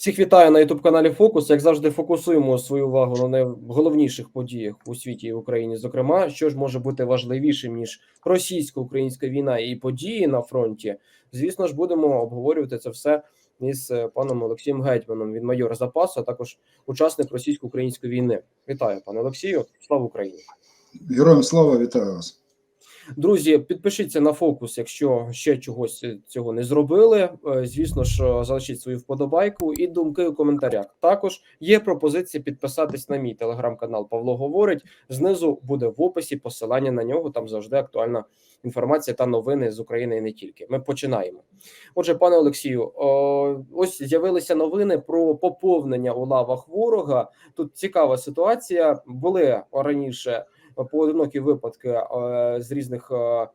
Всіх вітаю на youtube каналі Фокус. Як завжди, фокусуємо свою увагу на найголовніших подіях у світі і в Україні. Зокрема, що ж може бути важливішим ніж російсько-українська війна і події на фронті. Звісно ж, будемо обговорювати це все із е, паном Олексієм Гетьманом. Він майор запасу, а також учасник російсько-української війни. Вітаю, пане Олексію. Слава Україні! Героям слава, вітаю вас. Друзі, підпишіться на фокус, якщо ще чогось е, цього не зробили. Е, Звісно ж, е, залишіть свою вподобайку і думки у коментарях. Також є пропозиція підписатись на мій телеграм-канал Павло Говорить. Знизу буде в описі посилання на нього. Там завжди актуальна інформація та новини з України і не тільки. Ми починаємо. Отже, пане Олексію, ось з'явилися новини про поповнення у лавах ворога. Тут цікава ситуація. Були раніше поодинокі випадки е, з різних е,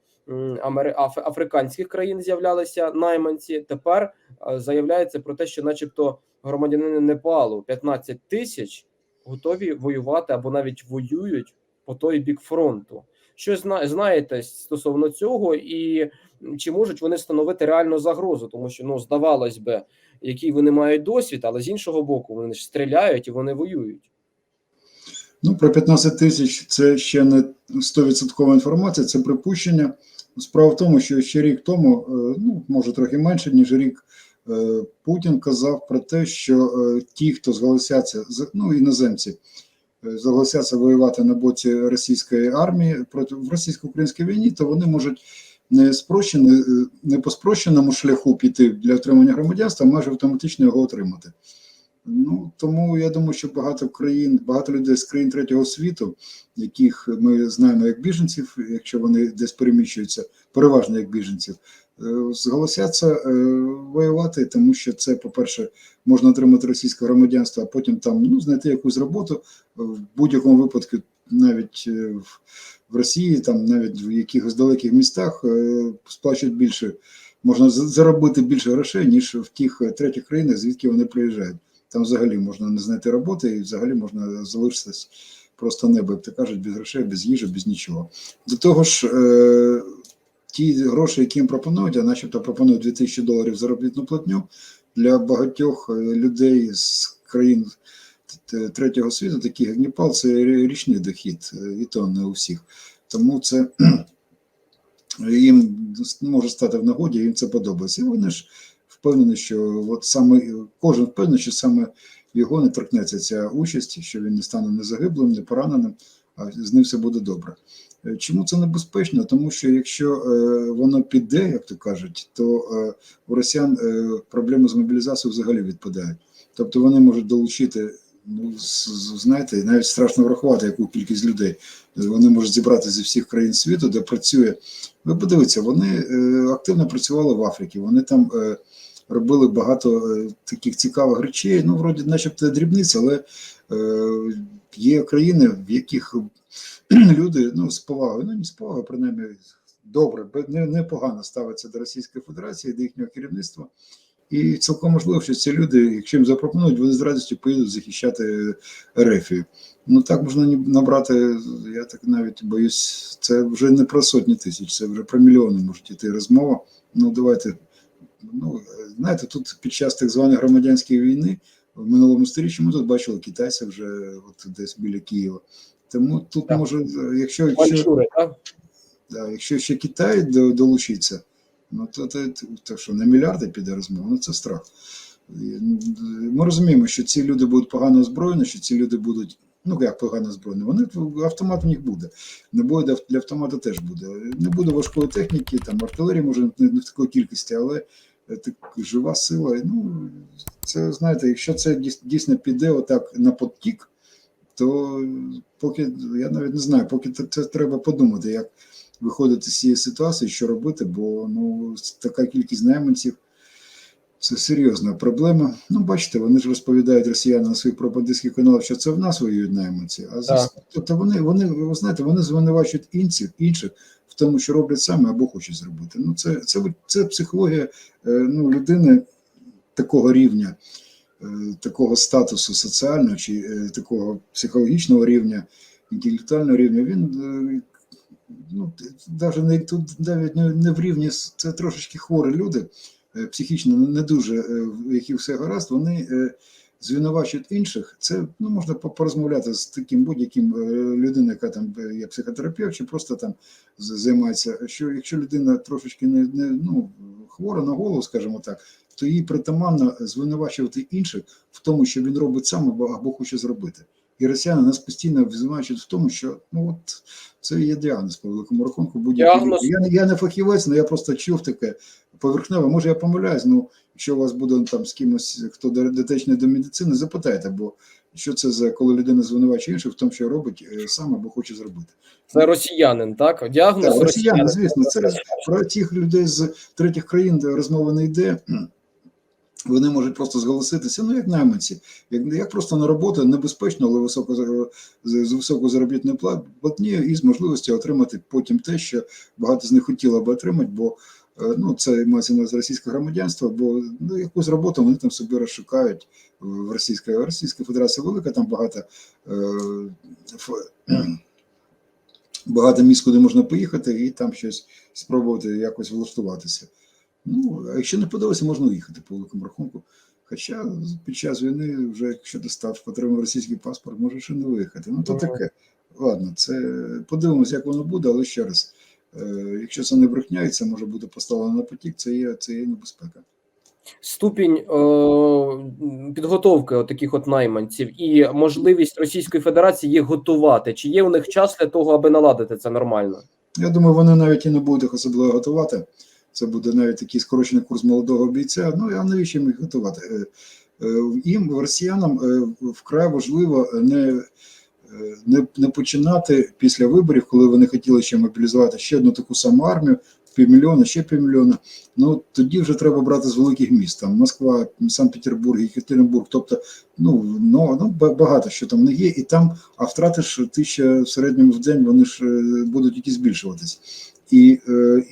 африканських країн з'являлися найманці. Тепер е, заявляється про те, що, начебто, громадянини Непалу 15 тисяч готові воювати або навіть воюють по той бік фронту. Що зна... знаєте стосовно цього, і чи можуть вони становити реальну загрозу? Тому що ну здавалось би, який вони мають досвід, але з іншого боку, вони ж стріляють і вони воюють. Ну, про 15 тисяч це ще не 100% інформація, це припущення. Справа в тому, що ще рік тому, е, ну може трохи менше, ніж рік, е, Путін казав про те, що е, ті, хто зголосяться, ну іноземці, зголосяться воювати на боці російської армії проти в російсько-українській війні, то вони можуть не спрощені, не по спрощеному шляху піти для отримання громадянства, майже автоматично його отримати. Ну тому я думаю, що багато країн, багато людей з країн третього світу, яких ми знаємо як біженців, якщо вони десь переміщуються, переважно як біженців, е, зголосяться е, воювати, тому що це, по-перше, можна отримати російське громадянство, а потім там ну знайти якусь роботу в будь-якому випадку, навіть е, в, Росії, там навіть в якихось далеких містах сплачують більше. Можна заробити більше грошей, ніж в тих третіх країнах, звідки вони приїжджають. Там взагалі можна не знайти роботи і взагалі можна залишитись просто небо, як то кажуть, без грошей, без їжі, без нічого. До того ж, е, ті гроші, які їм пропонують, а начебто пропонують 2000 доларів заробітну платню для багатьох е, людей з країн третього світу, таких як Непал, це річний дохід, е, і то не у всіх. Тому це їм може стати в нагоді, їм це подобається. І вони ж впевнені, що от саме кожен впевнений, що саме його не торкнеться ця участь, що він не стане не загиблим, не пораненим, а з ним все буде добре. Е, Чому це небезпечно? Тому що якщо е, воно піде, як то кажуть, то е, у росіян проблеми з мобілізацією взагалі відпадають. Тобто вони можуть долучити, ну знаєте, навіть страшно врахувати, яку кількість людей вони можуть зібрати зі всіх країн світу, де працює. Ви подивіться, вони активно працювали в Африці. Вони там робили багато е, таких цікавих речей. Ну, вроді, начебто, дрібниць, але е, є країни, в яких люди ну, з повагою, ну не з повагою, принаймні добре, бе- не, непогано ставиться до Російської Федерації, до їхнього керівництва. І цілком можливо, що ці люди, якщо їм запропонують, вони з радістю поїдуть захищати Ерефію. Ну так можна набрати, я так навіть боюсь, це вже не про сотні тисяч, це вже про мільйони може йти розмова. Ну давайте, ну знаєте, тут під час так званої громадянської війни в минулому сторіччі ми тут бачили китайців вже от десь біля Києва. Тому тут Так. може, якщо, якщо, Манчури, да, якщо ще Китай долучиться, ну то, то, то, то що на мільярди піде розмова, ну це страх. Ми розуміємо, що ці люди будуть погано озброєні, що ці люди будуть, ну як погано озброєні, вони автомат у них буде. Не буде для автомату теж буде. Не буде важкої техніки, там артилерії може не, в такій кількості, але е, жива сила. Ну це знаєте, якщо це дійс- дійсно піде отак на потік, то поки я навіть не знаю, поки це, це треба подумати, як виходити з цієї ситуації, що робити, бо ну така кількість найманців. Це серйозна проблема. Ну, бачите, вони ж розповідають росіяни на своїх пропагандистських каналах, що це в нас воюють найманці. А Так. тобто вони, вони, ви знаєте, вони звинувачують інших, інших тому, що роблять саме або хочуть зробити. Ну, це, це, це психологія е, ну, людини такого рівня, е, такого статусу соціального чи е, такого психологічного рівня, інтелектуального рівня. Він ну, навіть не тут навіть не, в рівні це трошечки хворі люди. психічно не дуже, в яких все гаразд, вони звинувачують інших. Це ну, можна порозмовляти з таким будь-яким е, людиною, яка там е, є психотерапевт, чи просто там займається. Що якщо людина трошечки не, не ну, хвора на голову, скажімо так, то їй притаманно звинувачувати інших в тому, що він робить сам або, або хоче зробити. І росіяни нас постійно звинувачують в тому, що ну от це є діагноз по великому рахунку. Будь-який я, я не фахівець, але я просто чув таке поверхневе. Може, я помиляюсь. Ну, якщо у вас буде там з кимось, хто до- дотичний до медицини, запитайте, бо що це за коли людина звинувачує інших в тому, що робить е, сам або хоче зробити. Це росіянин, так? Діагноз Так, росіяни, росіянин. звісно, це про тих людей з третіх країн, де розмова не йде. Вони можуть просто зголоситися, ну як найманці, як, як просто на роботу небезпечно, але високо з, з високою заробітною пла- і з можливістю отримати потім те, що багато з них хотіло би отримати, бо ну це мається на увазі російське громадянство, бо ну якусь роботу вони там собі розшукають в Російській Російська Федерація велика, там багато е, багато місць, куди можна поїхати, і там щось спробувати якось влаштуватися. Ну, а якщо не подобається, можна уїхати по великому рахунку. Хоча під час війни, вже якщо ти став отримав російський паспорт, може ще не виїхати. Ну, то таке. Ладно, це подивимось, як воно буде, але ще раз, е, якщо це не брехня, і це може бути поставлено на потік, це є, це є небезпека. Ступінь е, підготовки от таких от найманців і можливість Російської Федерації їх готувати. Чи є у них час для того, аби наладити це нормально? Я думаю, вони навіть і не будуть їх особливо готувати. Це буде навіть такий скорочений курс молодого бійця. Ну а навіщо їм їх готувати? Е, е, Їм, росіянам, е, вкрай важливо не, е, не, не починати після виборів, коли вони хотіли ще мобілізувати ще одну таку саму армію, півмільйона, ще півмільйона. Ну тоді вже треба брати з великих міст. Там Москва, Санкт-Петербург, Екатеринбург, тобто ну, ну, ну багато що там не є, і там, а втрати ж тисяча в середньому в день вони ж е, будуть якісь збільшуватись. І е,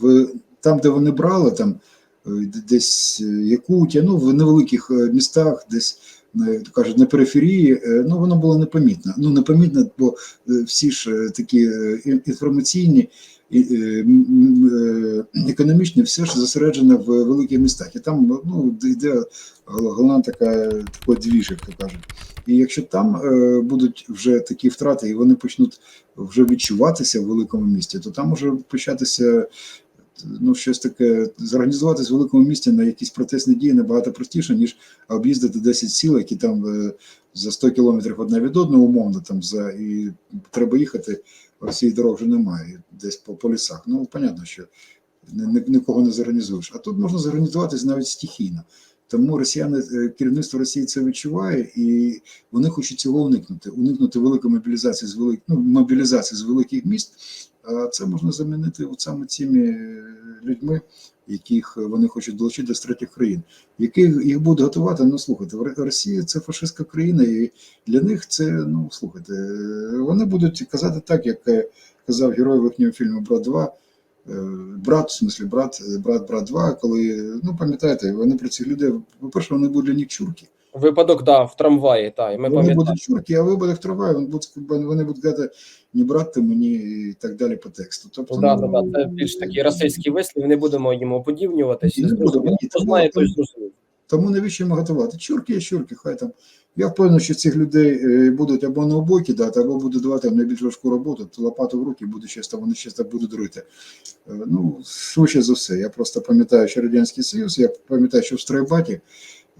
в там, де вони брали, там е, десь е, Якутія, ну в невеликих містах, десь кажуть, на периферії, е, ну воно було непомітно. Ну непомітно, бо е, всі ж е, такі інформаційні. Економічні все ж зосереджено в великих містах, і там ну йде головна така такий двіж, як то кажуть. І якщо там будуть вже такі втрати, і вони почнуть вже відчуватися в великому місті, то там може початися ну, щось таке, зорганізуватись в великому місті на якісь протестні дії набагато простіше, ніж об'їздити 10 сіл, які там е, за 100 кілометрів одне від одного, умовно, там за і треба їхати, Росії дорог вже немає, десь по, по лісах. Ну, понятно, що ні- нікого не зорганізуєш. А тут можна зорганізуватись навіть стихійно. Тому росіяни, е, керівництво Росії це відчуває, і вони хочуть цього уникнути, уникнути великої мобілізації з велик... ну, мобілізації з великих міст. А це можна замінити от саме цими е, людьми, яких вони хочуть долучити з третіх країн, яких їх будуть готувати. Ну слухайте, в Росія це фашистська країна, і для них це ну слухайте, е, вони будуть казати так, як е, казав герой їхнього фільму Брат 2. е, Брат, в смислі, брат, брат, брат 2, коли ну пам'ятаєте, вони про цих людей, по-перше, вони будуть для них чурки. Випадок, да, в трамваї, та, і ми Вони пам'ятаємо. будуть чурки, а випадок вони будуть, вони будуть казати, не брат ти мені і так далі по тексту. Тобто, Да, ну, да, да, це більш такий російський вислів, не будемо йому подібнюватись. Не будемо, ні, тому- знає, той зрозумів. Тому навіщо їм готувати? Чурки є чурки, хай там. Я впевнений, що цих людей е, будуть або на обойки дати, або будуть давати їм найбільш важку роботу, то лопату в руки буде там, вони так будуть рити. Е, Ну, швидше за все. Я просто пам'ятаю, що Радянський Союз, я пам'ятаю, що в Стройбаті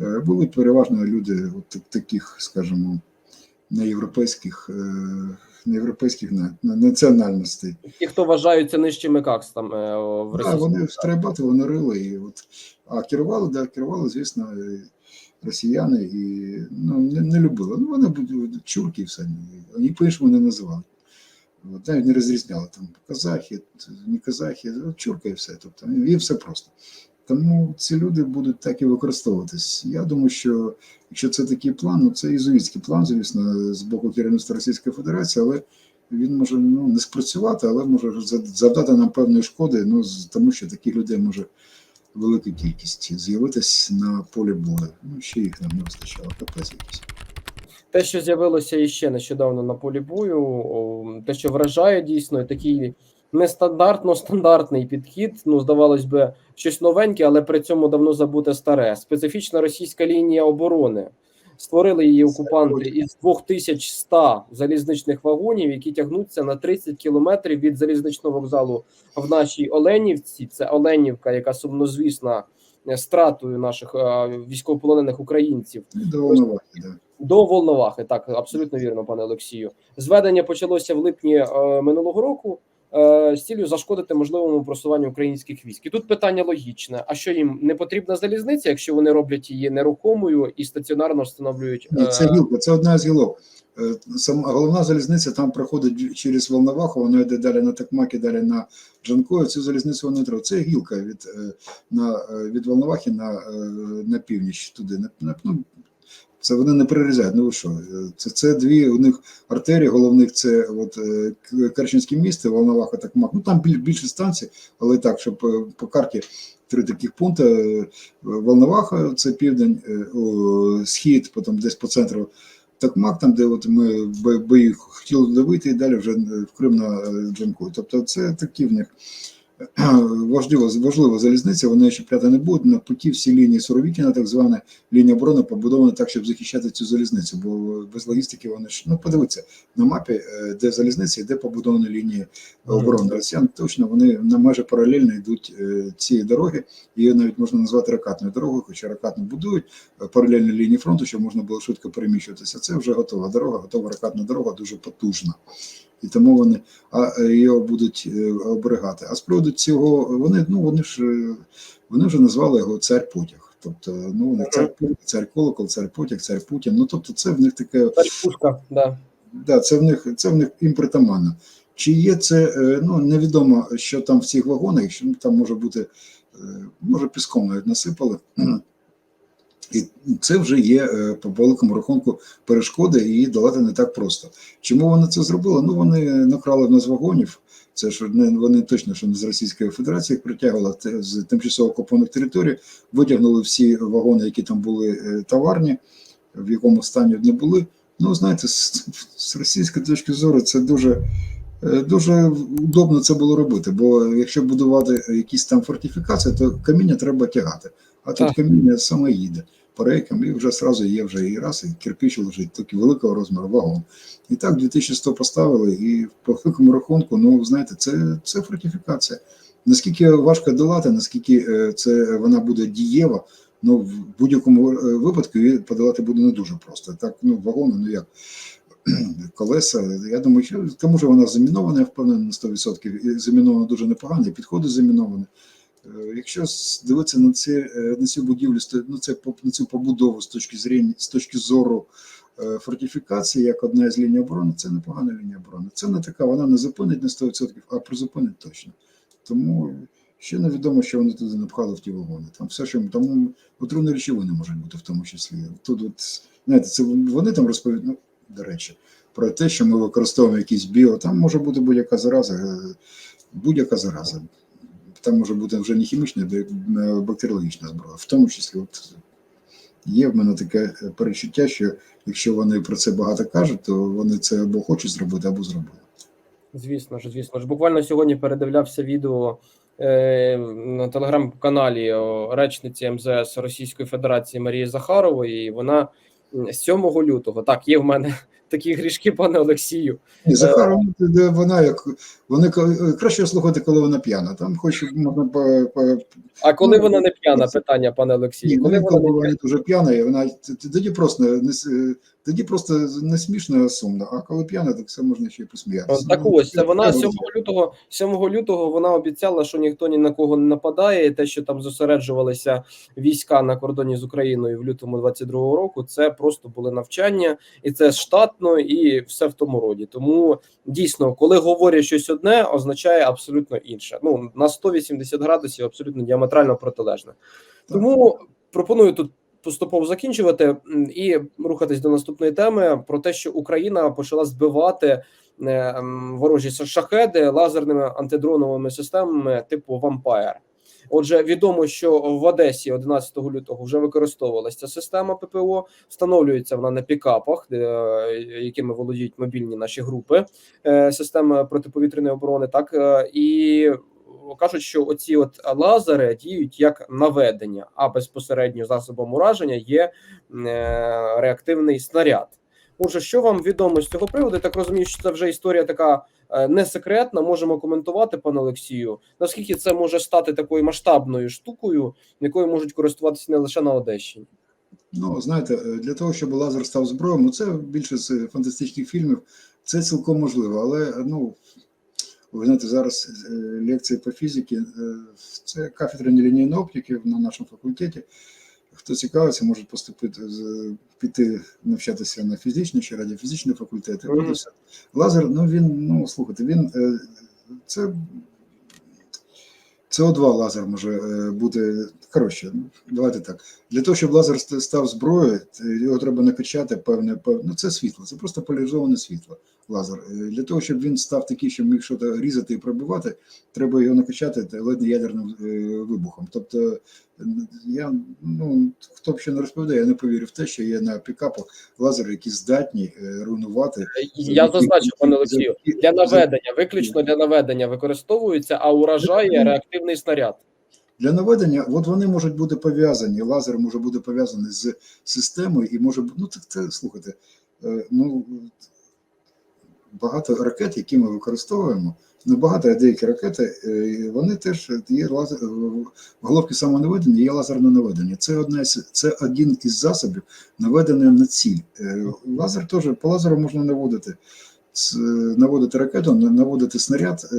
е, були переважно люди от таких, скажімо, неєвропейських, е, на- національностей. Ті, хто вважаються нижчими какстами в Да, Росії. вони стрибати, вони рили. І от, а керували, да, керували, звісно, росіяни і ну, не, не любили. Ну, вони були чурки і все. Вони по-іншому не називали. От, навіть не розрізняли там казахи, не казахи, от чурка і все. Тобто, і все просто. Тому ці люди будуть так і використовуватись. Я думаю, що якщо це такий план, ну це ізуїтський план, звісно, з боку керівництва Російської Федерації, але він може ну, не спрацювати, але може завдати нам певної шкоди, ну, тому що таких людей може велика кількість з'явитись на полі бою. Ну, ще їх нам не вистачало, капець якийсь. Те, що з'явилося іще нещодавно на полі бою, те, що вражає дійсно, такий нестандартно стандартний підхід. Ну, здавалось би, щось новеньке, але при цьому давно забуте старе. Специфічна російська лінія оборони. Створили її окупанти із 2100 залізничних вагонів, які тягнуться на 30 кілометрів від залізничного вокзалу в нашій Оленівці. Це Оленівка, яка сумнозвісна е, стратою наших е, військовополонених українців до Волновахи, да. до Волновахи. Так, абсолютно вірно, пане Олексію. Зведення почалося в липні е, минулого року з цілею зашкодити можливому просуванню українських військ. І тут питання логічне: а що їм не потрібна залізниця, якщо вони роблять її нерухомою і стаціонарно встановлюють Ні, це е, гілка, це одна з гілок. Е, Сама головна залізниця там проходить через Волноваху, вона йде далі на Такмаки, далі на Джанкою. Цю залізницю вони треба. Це гілка від, е, на, е, від Волновахи на, е, на північ туди. На, на, ну, це вони не перерізають. Ну що? Це, це дві у них артерії головних це от, е, Керченське місто, Волноваха, Такмак. Ну там біль, більше станцій, але так, щоб е, по карті три таких пункти. е, Волноваха, це південь, схід, потім десь по центру Токмак, там, де от ми бо- бої хотіли вийти, і далі вже в Крим на Джанку. Тобто це такі в них важливо, важлива залізниця, вони чіпляти не будуть. На путі всі лінії Суровікіна, так звана лінія оборони, побудовані так, щоб захищати цю залізницю, бо без логістики вони ж ну подивіться на мапі, е, де залізниця і де побудовані лінії оборони. Росіян точно вони на майже паралельно йдуть е, ці дороги. Її навіть можна назвати ракатною дорогою, хоча ракатно будують е, паралельні лінії фронту, щоб можна було швидко переміщуватися. Це вже готова дорога, готова ракатна дорога, дуже потужна. І тому вони а, е, його будуть е, оберігати. А з приводу цього вони ну вони ж вони вже назвали його цар потяг. Тобто, ну вони цар, цар колокол, цар потяг, цар Путін. Ну тобто, це в них таке пушка. Да. да, це в них це в них їм притаманно. Чи є це е, ну невідомо, що там в цих вагонах, що там може бути, може піском навіть насипали. І це вже є е, по великому рахунку перешкоди, і її долати не так просто. Чому вони це зробили? Ну вони накрали в нас вагонів. Це ж не вони точно що не з Російської Федерації їх притягували з тимчасово окупованих територій, витягнули всі вагони, які там були е, товарні, в якому стані не були. Ну, знаєте, з, з російської точки зору це дуже, е, дуже удобно це було робити. Бо якщо будувати якісь там фортифікації, то каміння треба тягати. А тут Так. каміння саме їде по і вже зразу є вже і раз, і кирпич лежить, такий великого розміру вагон. І так 2100 поставили, і по великому рахунку, ну знаєте, це, це фортифікація. Наскільки важко долати, наскільки е, це вона буде дієва, ну в будь-якому е, випадку її подолати буде не дуже просто. Так, ну вагони, ну як колеса. Я думаю, що тому що вона замінована, я впевнений на 100%, і замінована дуже непогано, підходи заміновані. Е, Якщо дивитися на е, на цю будівлю, ну це на цю побудову з точки зрення, з точки зору е, фортифікації, як одна з ліній оборони, це непогана лінія оборони. Це не така, вона не зупинить на 100%, а призупинить точно. Тому ще невідомо, що вони туди напхали в ті вагони. Там все, що там отруйні речовини можуть бути в тому числі. Тут, от, знаєте, це вони там розповідають, ну, до речі, про те, що ми використовуємо якісь біо, там може бути будь-яка зараза, будь-яка зараза. Там може бути вже не хімічна, а е, бактеріологічна зброя. В тому числі, от є в мене таке е, перечуття, що якщо вони про це багато кажуть, то вони це або хочуть зробити, або зробили. Звісно ж, звісно ж. Буквально сьогодні передивлявся відео е, на телеграм-каналі речниці МЗС Російської Федерації Марії Захарової. Вона 7 лютого. Так, є в мене такі грішки, пане Олексію. Ні, Захарова, де вона як вони ка- краще слухати, коли вона п'яна. Там хоч можна по, по А коли Ну, вона не п'яна, питання, пане ні, Олексію. коли Коли вона вона не п'яна, і вона тоді просто не тоді просто не смішно, а сумно. А коли п'яна, так все можна ще й посміятися. Так Ну, ось це вона треба 7 лютого. 7 лютого вона обіцяла, що ніхто ні на кого не нападає. і Те, що там зосереджувалися війська на кордоні з Україною в лютому 22-го року, це просто були навчання, і це штатно, і все в тому роді. Тому дійсно, коли говорять щось одне, означає абсолютно інше. Ну на 180 градусів абсолютно діаметрально протилежне. Тому пропоную тут поступово закінчувати і рухатись до наступної теми про те, що Україна почала збивати е, ворожі шахеди лазерними антидроновими системами типу Vampire. Отже, відомо, що в Одесі 11 лютого вже використовувалася ця система ППО. Встановлюється вона на пікапах, е, якими володіють мобільні наші групи е, системи протиповітряної оборони. Так і кажуть, що оці от лазери діють як наведення, а безпосередньо засобом ураження є е, реактивний снаряд. Отже, що вам відомо з цього приводу? Я Так розумію, що це вже історія така е, не секретна. Можемо коментувати, пане Олексію. Наскільки це може стати такою масштабною штукою, якою можуть користуватися не лише на Одещині? Ну, знаєте, е, для того, щоб лазер став зброєю, ну це більше з фантастичних фільмів, це цілком можливо. Але ну, ви знаєте, зараз е, лекції по фізиці, е, це кафедра нелінійної оптики на нашому факультеті. Хто цікавиться, може поступити піти навчатися на фізичний чи радіофізичний факультет. Mm -hmm. Лазер, ну він, ну слухайте, він е, це. СО2 лазер може бути. Коротше, давайте так. Для того, щоб лазер став зброєю, т- його треба накачати певне, певне. Ну, це світло, це просто поляризоване світло. Лазер. Е, Для того, щоб він став такий, щоб міг щось різати і пробивати, треба його накачати ледь не ядерним е, вибухом. Тобто, е, я ну хто б ще не розповідає, я не повірю в те, що є на пікапах лазери, які здатні е, руйнувати. Я зазначив, пане Олексію, для наведення, виключно для наведення використовується, а уражає реактивний снаряд. Для наведення, от вони можуть бути пов'язані, лазер може бути пов'язаний з системою і може бу- ну так це слухайте. е, Ну багато ракет, які ми використовуємо, не багато, а деякі ракети, е, вони теж є лазер в головки самонаведення, є лазерне наведення. Це одне це один із засобів наведення на ціль. Е, Лазер теж по лазеру можна наводити. Наводити ракету, наводити снаряд, е,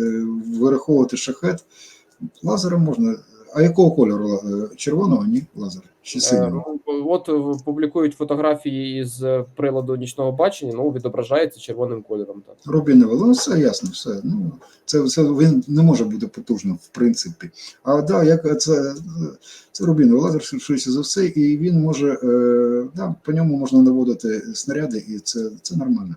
вираховувати шахет. Лазером можна. А якого кольору? Е, Червоного, ні? Лазер? Чи Е, синього? ну, От е, публікують фотографії із приладу нічного бачення, ну відображається червоним кольором. Так. Рубінове, ну все ясно, все. Ну, це, це він не може бути потужним, в принципі. А да, як це, це рубіновий лазер, швидше за все, і він може, да, по ньому можна наводити снаряди, і це, це нормально.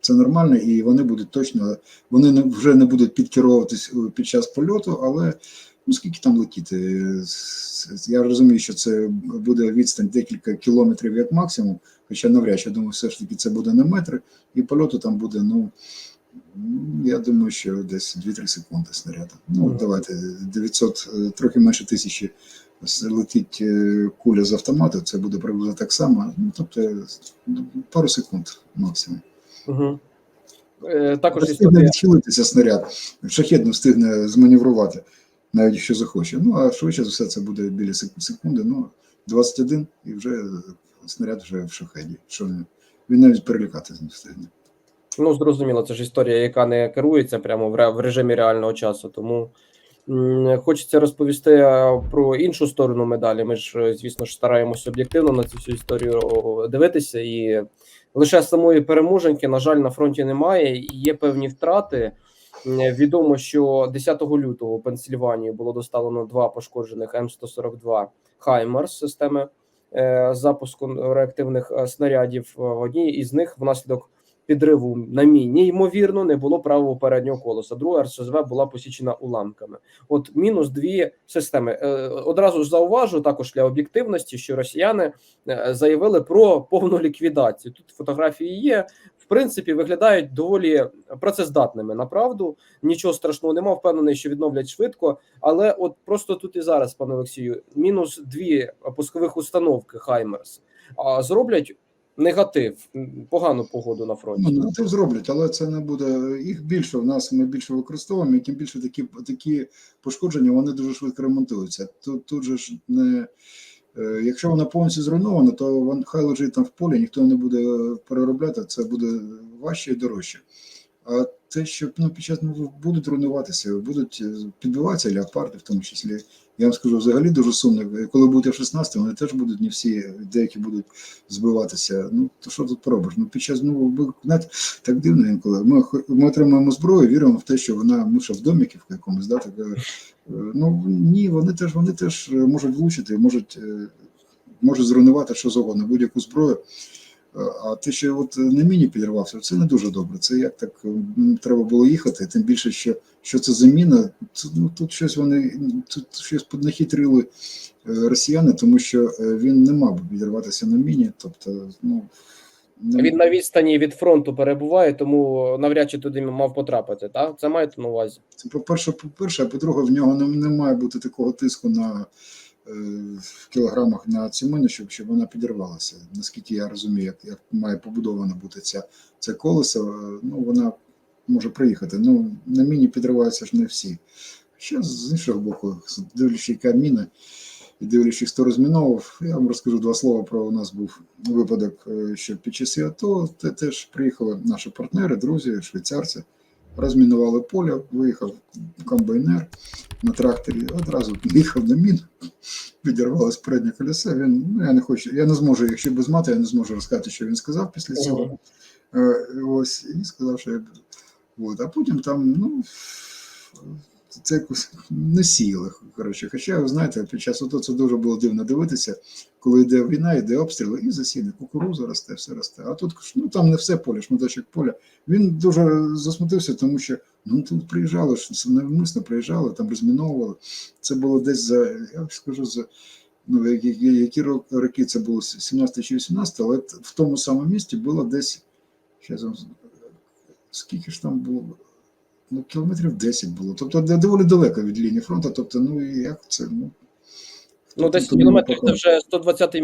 Це нормально, і вони будуть точно, вони не, вже не будуть підкеровуватись під час польоту, але ну скільки там летіти? Я розумію, що це буде відстань декілька кілометрів як максимум, хоча навряд чи думаю, все ж таки це буде не метри, і польоту там буде, ну, ну, я думаю, що десь 2-3 секунди снаряду. Ну, давайте 900, е, трохи менше тисячі летить е, куля з автомату, це буде приблизно так само. Ну, тобто ну, пару секунд максимум. Угу. Також Встигне відхилитися снаряд, шахет не встигне зманеврувати, навіть якщо захоче. Ну, а швидше за все це буде біля секунди, ну, 21 і вже снаряд вже в шахеді. Що він, навіть перелякати не встигне. Ну, зрозуміло, це ж історія, яка не керується прямо в режимі реального часу. Тому хочеться розповісти про іншу сторону медалі. Ми ж, звісно ж, стараємося об'єктивно на цю всю історію дивитися. І лише самої переможеньки, на жаль, на фронті немає. І є певні втрати. Відомо, що 10 лютого в Пенсільванію було доставлено два пошкоджених М142 Хаймерс системи е, запуску реактивних е, снарядів. В одній із них внаслідок підриву на міні, ймовірно, не було правого переднього колеса. Друга РСЗВ була посічена уламками. От мінус дві системи. Е, Одразу ж зауважу також для об'єктивності, що росіяни е, заявили про повну ліквідацію. Тут фотографії є. Принципі, виглядають доволі працездатними. Направду нічого страшного нема. Впевнений, що відновлять швидко. Але от просто тут і зараз, пане Олексію, мінус дві пускових установки Хаймерс а зроблять негатив, погану погоду на фронті. Ну, негатив зроблять, але це не буде. Їх більше в нас ми більше використовуємо, і тим більше такі, такі пошкодження вони дуже швидко ремонтуються. Тут, тут же ж не. Е, Якщо вона повністю зруйнована, то хай лежить там в полі, ніхто не буде переробляти, це буде важче і дорожче. А те, що ну, під час ну, будуть руйнуватися, будуть е, підбиватися леопарди, в тому числі. Я вам скажу, взагалі дуже сумно. Коли будуть F-16, вони теж будуть не всі, деякі будуть збиватися. Ну то що тут поробиш? Ну під час ну знаєте, так дивно інколи. Ми ми отримуємо зброю, віримо в те, що вона ми що в доміки в якомусь, да, так, е, ну ні, вони теж вони теж е, можуть влучити, можуть, е, можуть зруйнувати що завгодно, будь-яку зброю. А те, що от на міні підірвався, це не дуже добре. Це як так треба було їхати. Тим більше, що, що це заміна. Це, ну, тут щось вони тут щось піднахитрили е, росіяни, тому що е, він не мав би підірватися на міні. Тобто, ну не- Він на відстані від фронту перебуває, тому навряд чи туди мав потрапити. Так? Це маєте на увазі? Це по-перше, по-перше, а по-друге, в нього не, не має бути такого тиску на е, в кілограмах на цю міну, щоб, щоб вона підірвалася. Наскільки я розумію, як, як має побудована бути ця, це колесо, е, ну вона може приїхати. Ну, на міні підриваються ж не всі. Ще з іншого боку, дивлячись, міна, і дивлячись, хто розміновував, я вам розкажу два слова про у нас був випадок, е, що під час АТО те- теж приїхали наші партнери, друзі, швейцарці розмінували поле, виїхав комбайнер на тракторі, одразу їхав на мін, відірвалося переднє колесо. Він, ну, я не хочу, я не зможу, якщо без мати, я не зможу розказати, що він сказав після цього. Е, Ось, і сказав, що я. От, а потім там, ну, це якось не сіяли. Коротше. Хоча, знаєте, під час АТО це дуже було дивно дивитися, коли йде війна, йде обстріли, і засіяне, кукуруза росте, все росте. А тут ну, там не все поле, шматочок поля. Він дуже засмутився, тому що ну тут приїжджали, навмисно приїжджали, там розміновували. Це було десь за, я скажу, за ну, які, які, роки це було 17 чи 18, але в тому самому місті було десь, щас скільки ж там було? Ну, кілометрів 10 було. Тобто доволі далеко від лінії фронту. Тобто, ну і як це? Ну, Ну, 10 Тобто, кілометрів ну, це вже 120-й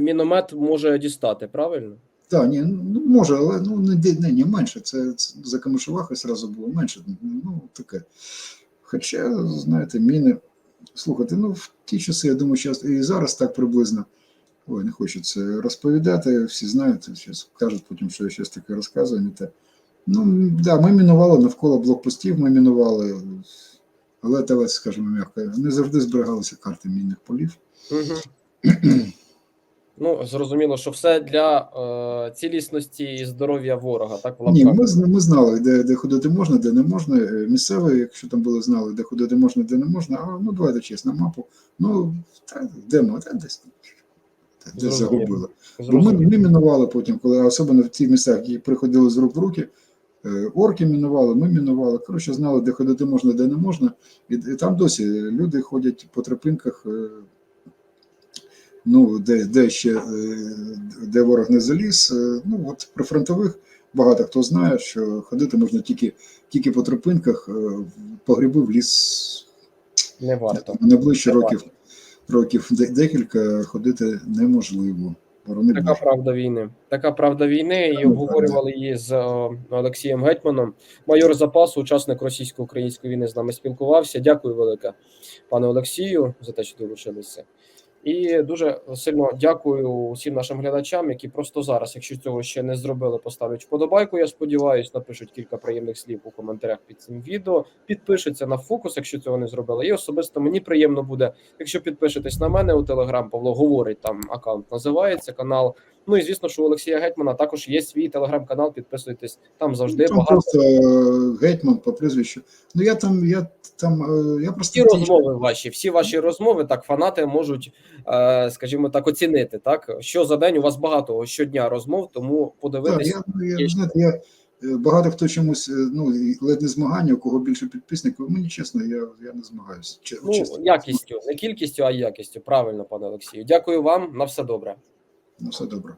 міномет може дістати, правильно? Так, ні, ну може, але ну не, не, не менше. Це, це за Камишувахи одразу було менше. Ну таке. Хоча, знаєте, міни. Слухайте, ну в ті часи, я думаю, щас і зараз так приблизно. Ой, не хочу це розповідати, всі знають, зараз кажуть потім, що я щось таке розказую, не те. Ну, да, ми мінували навколо блокпостів, ми мінували, але давайте скажемо м'яко, не завжди зберігалися карти мінних полів. Угу. Ну, зрозуміло, що все для е, цілісності і здоров'я ворога, так? В Ні, ми, ми знали, де, де ходити можна, де не можна. Е, Місцеві, якщо там були, знали, де ходити можна, де не можна. А ну давайте чесно, мапу. Ну, та, де ми, та, десь, та, десь загубили. Бо ми, ми мінували потім, коли особливо в ті місцях, які приходили з рук в руки, орки мінували, ми мінували. Коротше, знали, де ходити можна, де не можна. І, і там досі люди ходять по тропинках. е, Ну, де, де ще е, де ворог не заліз. Е, Ну от при фронтових багато хто знає, що ходити можна тільки, тільки по тропинках, е, в погреби в ліс Не варто. ближче років, років декілька ходити неможливо. Борони Така Боже. правда війни. Така правда війни, і обговорювали її з Олексієм Гетьманом. Майор запасу, учасник російсько-української війни, з нами спілкувався. Дякую велике, пане Олексію, за те, що долучилися. І дуже сильно дякую усім нашим глядачам, які просто зараз, якщо цього ще не зробили, поставлять вподобайку. Я сподіваюся, напишуть кілька приємних слів у коментарях під цим відео. Підпишуться на фокус, якщо цього не зробили. І особисто мені приємно буде, якщо підпишетесь на мене у Телеграм. Павло говорить, там аккаунт називається канал. Ну і звісно, що у Олексія Гетьмана також є свій телеграм-канал. Підписуйтесь там завжди Там багато. просто е, гетьман по прізвищу. Ну я там, я там, е, я просто Всі розмови ваші, всі ваші розмови, так фанати можуть, е, скажімо так, оцінити. Так що за день у вас багато щодня розмов, тому Так, я, ну, я, знаєте, я багато хто чомусь, ну ледь не змагання, у кого більше підписників. Мені чесно, я, я не змагаюся. Ну чесно. якістю, не кількістю, а якістю. Правильно, пане Олексію. Дякую вам. На все добре. Ну, все добре.